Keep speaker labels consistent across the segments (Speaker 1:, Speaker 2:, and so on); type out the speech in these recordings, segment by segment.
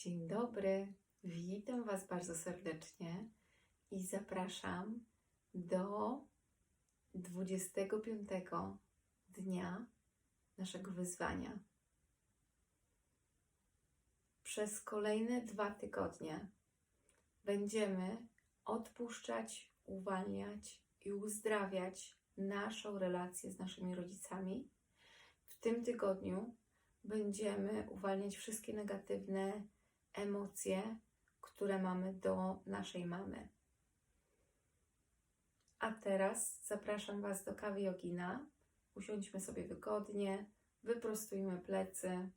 Speaker 1: Dzień dobry, witam Was bardzo serdecznie i zapraszam do 25 dnia naszego wyzwania. Przez kolejne dwa tygodnie będziemy odpuszczać, uwalniać i uzdrawiać naszą relację z naszymi rodzicami. W tym tygodniu będziemy uwalniać wszystkie negatywne emocje, które mamy do naszej mamy. A teraz zapraszam Was do kawy jogina. Usiądźmy sobie wygodnie, wyprostujmy plecy,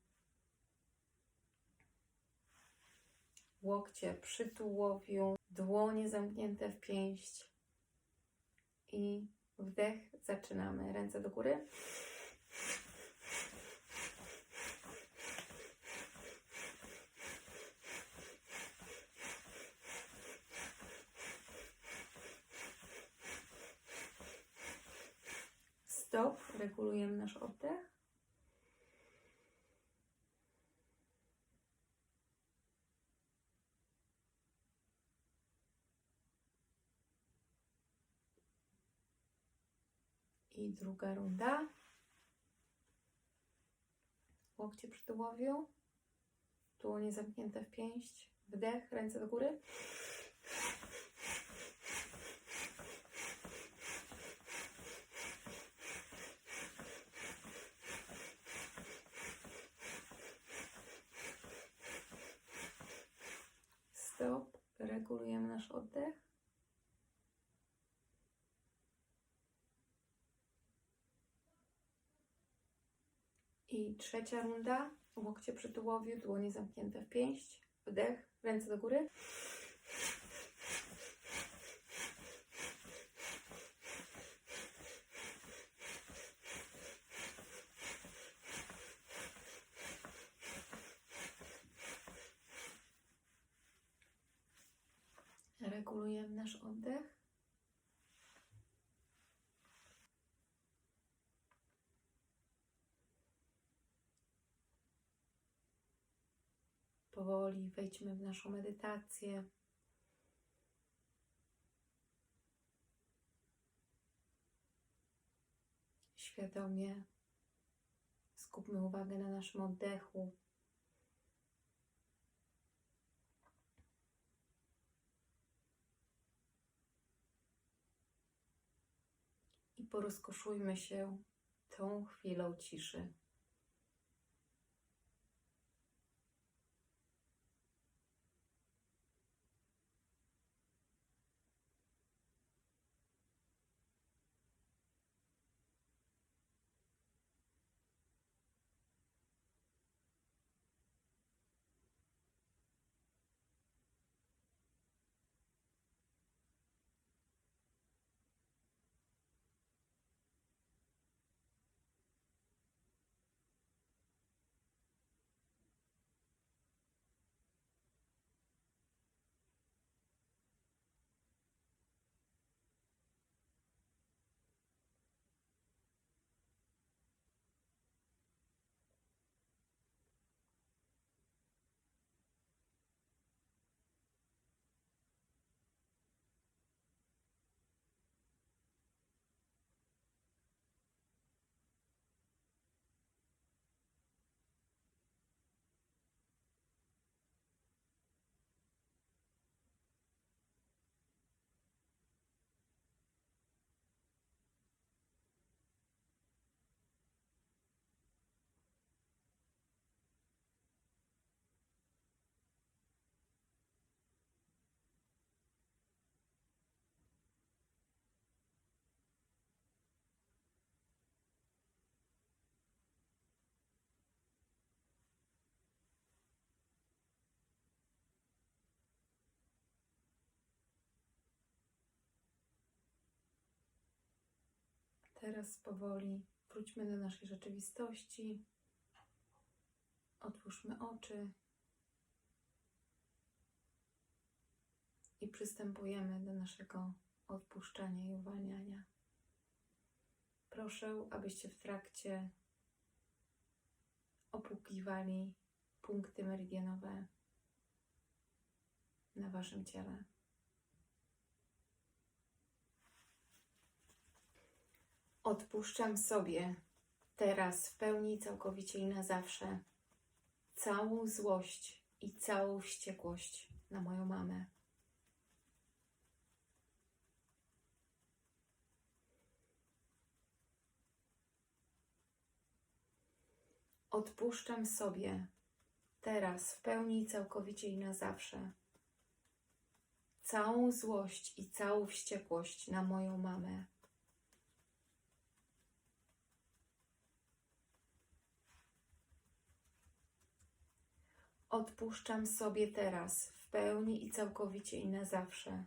Speaker 1: łokcie przy tułowiu, dłonie zamknięte w pięść i wdech. Zaczynamy. Ręce do góry. Regulujemy nasz oddech. I druga runda. Łokcie przy tułowiu. Dłonie zamknięte w pięść. Wdech, ręce do góry. Regulujemy nasz oddech. I trzecia runda. Łokcie przy tułowiu, dłonie zamknięte w pięść. Wdech, ręce do góry. Regulujemy nasz oddech. Powoli wejdźmy w naszą medytację. Świadomie skupmy uwagę na naszym oddechu. Porozkoszujmy się tą chwilą ciszy. Teraz powoli wróćmy do naszej rzeczywistości. Otwórzmy oczy i przystępujemy do naszego odpuszczania i uwalniania. Proszę, abyście w trakcie opłukiwali punkty meridianowe na Waszym ciele. Odpuszczam sobie teraz w pełni, całkowicie i na zawsze całą złość i całą wściekłość na moją mamę. Odpuszczam sobie teraz w pełni, całkowicie i na zawsze całą złość i całą wściekłość na moją mamę. Odpuszczam sobie teraz w pełni i całkowicie i na zawsze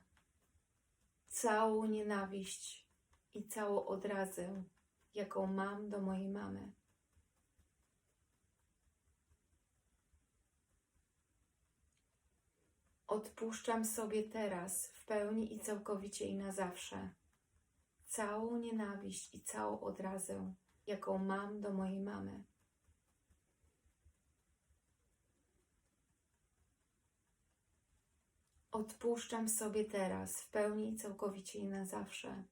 Speaker 1: całą nienawiść i całą odrazę, jaką mam do mojej mamy. Odpuszczam sobie teraz w pełni i całkowicie i na zawsze całą nienawiść i całą odrazę, jaką mam do mojej mamy. Odpuszczam sobie teraz w pełni całkowicie i na zawsze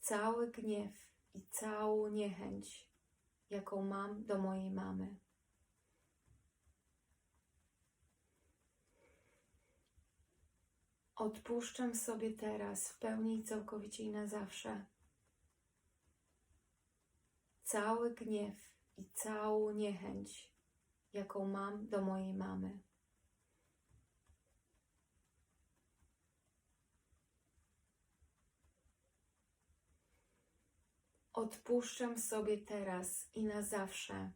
Speaker 1: cały gniew i całą niechęć, jaką mam do mojej mamy. Odpuszczam sobie teraz w pełni całkowicie i na zawsze cały gniew i całą niechęć, jaką mam do mojej mamy. Odpuszczam sobie teraz i na zawsze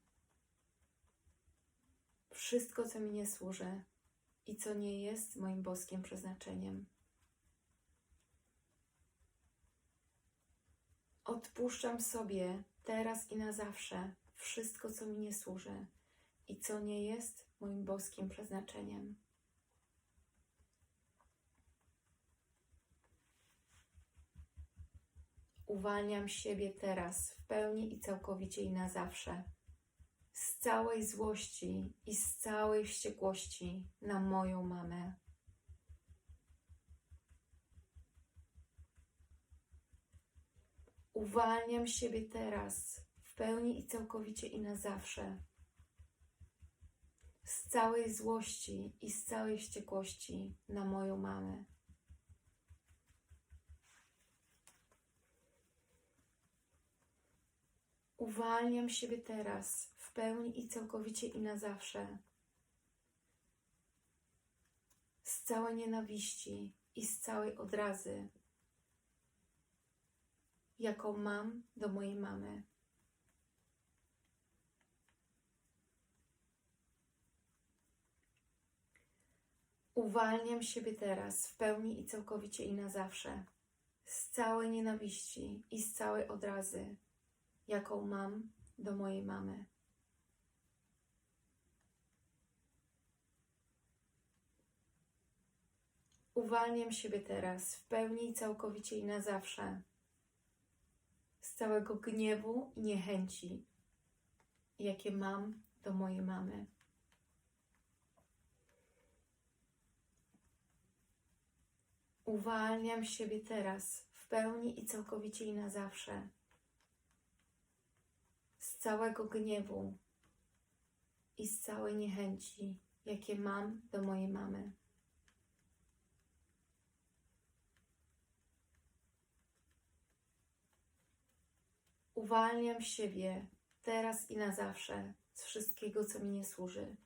Speaker 1: wszystko, co mi nie służy i co nie jest moim boskim przeznaczeniem. Odpuszczam sobie teraz i na zawsze wszystko, co mi nie służy i co nie jest moim boskim przeznaczeniem. Uwalniam siebie teraz w pełni i całkowicie i na zawsze z całej złości i z całej wściekłości na moją mamę. Uwalniam siebie teraz w pełni i całkowicie i na zawsze z całej złości i z całej wściekłości na moją mamę. Uwalniam siebie teraz w pełni i całkowicie i na zawsze. Z całej nienawiści i z całej odrazy, jaką mam do mojej mamy. Uwalniam siebie teraz w pełni i całkowicie i na zawsze. Z całej nienawiści i z całej odrazy, jaką mam do mojej mamy. Uwalniam siebie teraz w pełni i całkowicie i na zawsze z całego gniewu i niechęci, jakie mam do mojej mamy. Uwalniam siebie teraz w pełni i całkowicie i na zawsze całego gniewu i z całej niechęci, jakie mam do mojej mamy. Uwalniam siebie teraz i na zawsze z wszystkiego, co mi nie służy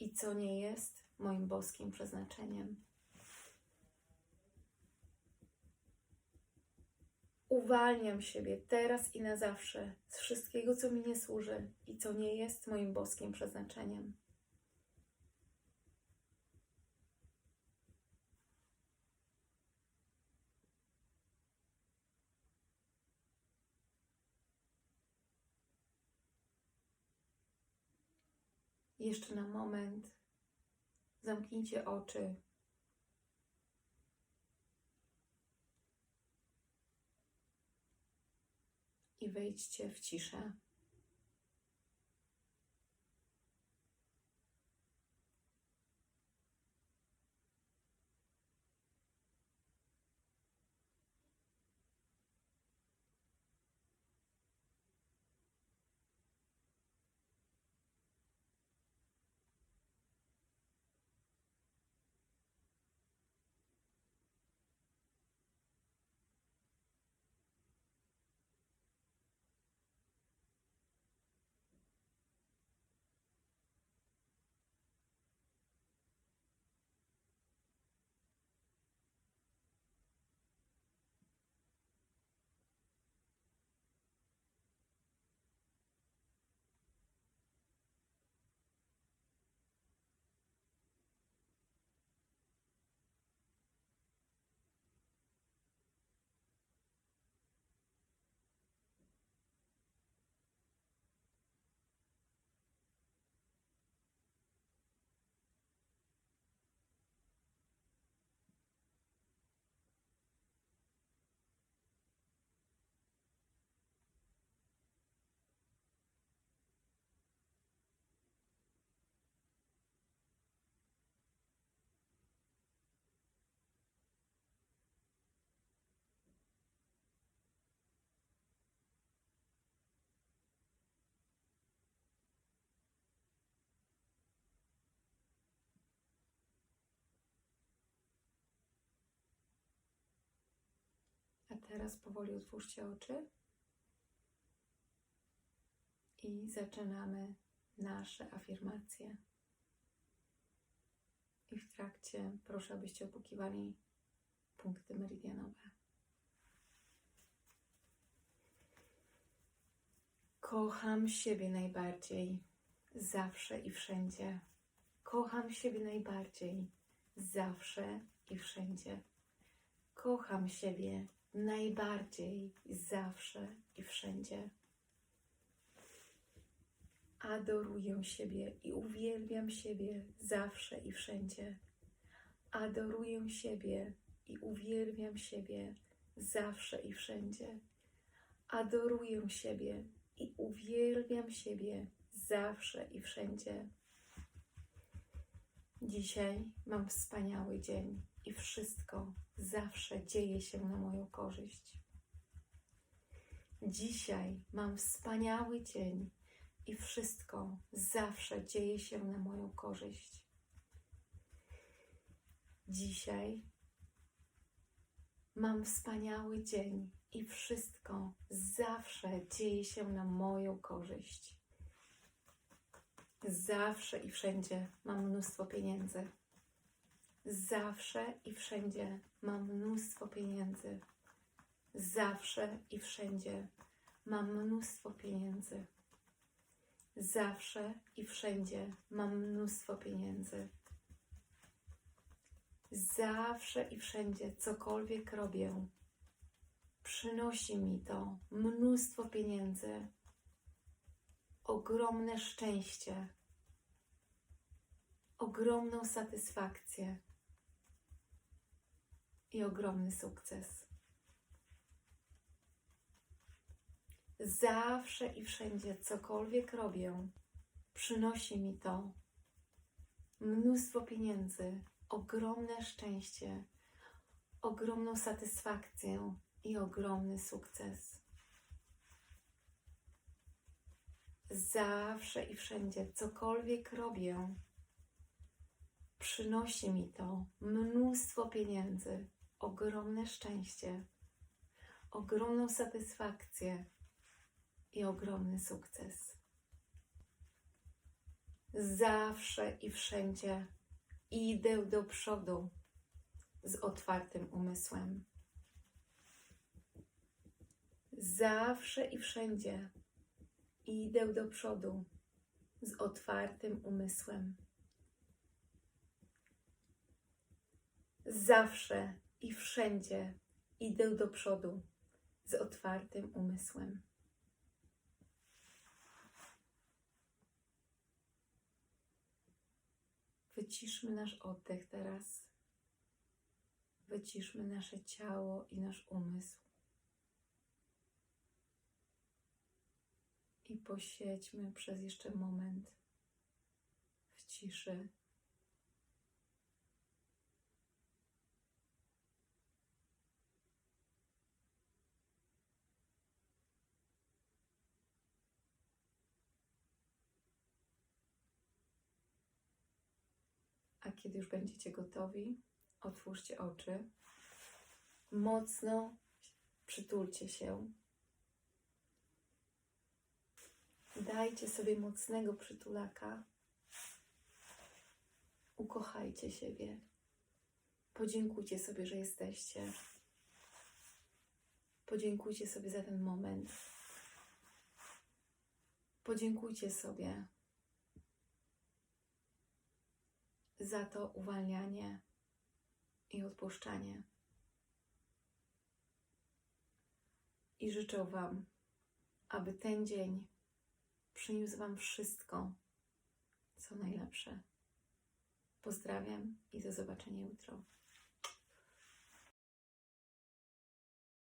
Speaker 1: i co nie jest moim boskim przeznaczeniem. Uwalniam siebie teraz i na zawsze z wszystkiego, co mi nie służy i co nie jest moim boskim przeznaczeniem. Jeszcze na moment zamknijcie oczy. I wejdźcie w ciszę. Teraz powoli otwórzcie oczy i zaczynamy nasze afirmacje. I w trakcie proszę, abyście opukiwali punkty meridianowe. Kocham siebie najbardziej, zawsze i wszędzie. Kocham siebie najbardziej, zawsze i wszędzie. Kocham siebie najbardziej, zawsze i wszędzie. Adoruję siebie i uwielbiam siebie zawsze i wszędzie. Adoruję siebie i uwielbiam siebie zawsze i wszędzie. Adoruję siebie i uwielbiam siebie zawsze i wszędzie. Dzisiaj mam wspaniały dzień i wszystko zawsze dzieje się na moją korzyść. Dzisiaj mam wspaniały dzień i wszystko zawsze dzieje się na moją korzyść. Dzisiaj mam wspaniały dzień i wszystko zawsze dzieje się na moją korzyść. Zawsze i wszędzie mam mnóstwo pieniędzy. Zawsze i wszędzie mam mnóstwo pieniędzy. Zawsze i wszędzie mam mnóstwo pieniędzy. Zawsze i wszędzie mam mnóstwo pieniędzy. Zawsze i wszędzie cokolwiek robię, przynosi mi to mnóstwo pieniędzy, ogromne szczęście, ogromną satysfakcję i ogromny sukces. Zawsze i wszędzie cokolwiek robię, przynosi mi to mnóstwo pieniędzy, ogromne szczęście, ogromną satysfakcję i ogromny sukces. Zawsze i wszędzie cokolwiek robię, przynosi mi to mnóstwo pieniędzy, ogromne szczęście, ogromną satysfakcję i ogromny sukces. Zawsze i wszędzie idę do przodu z otwartym umysłem. Zawsze i wszędzie idę do przodu z otwartym umysłem. Zawsze i wszędzie idę do przodu z otwartym umysłem. Wyciszmy nasz oddech teraz. Wyciszmy nasze ciało i nasz umysł. I posiedźmy przez jeszcze moment w ciszy. Kiedy już będziecie gotowi, otwórzcie oczy. Mocno przytulcie się. Dajcie sobie mocnego przytulaka. Ukochajcie siebie. Podziękujcie sobie, że jesteście. Podziękujcie sobie za ten moment. Podziękujcie sobie za to uwalnianie i odpuszczanie. I życzę Wam, aby ten dzień przyniósł Wam wszystko, co najlepsze. Pozdrawiam i do zobaczenia jutro.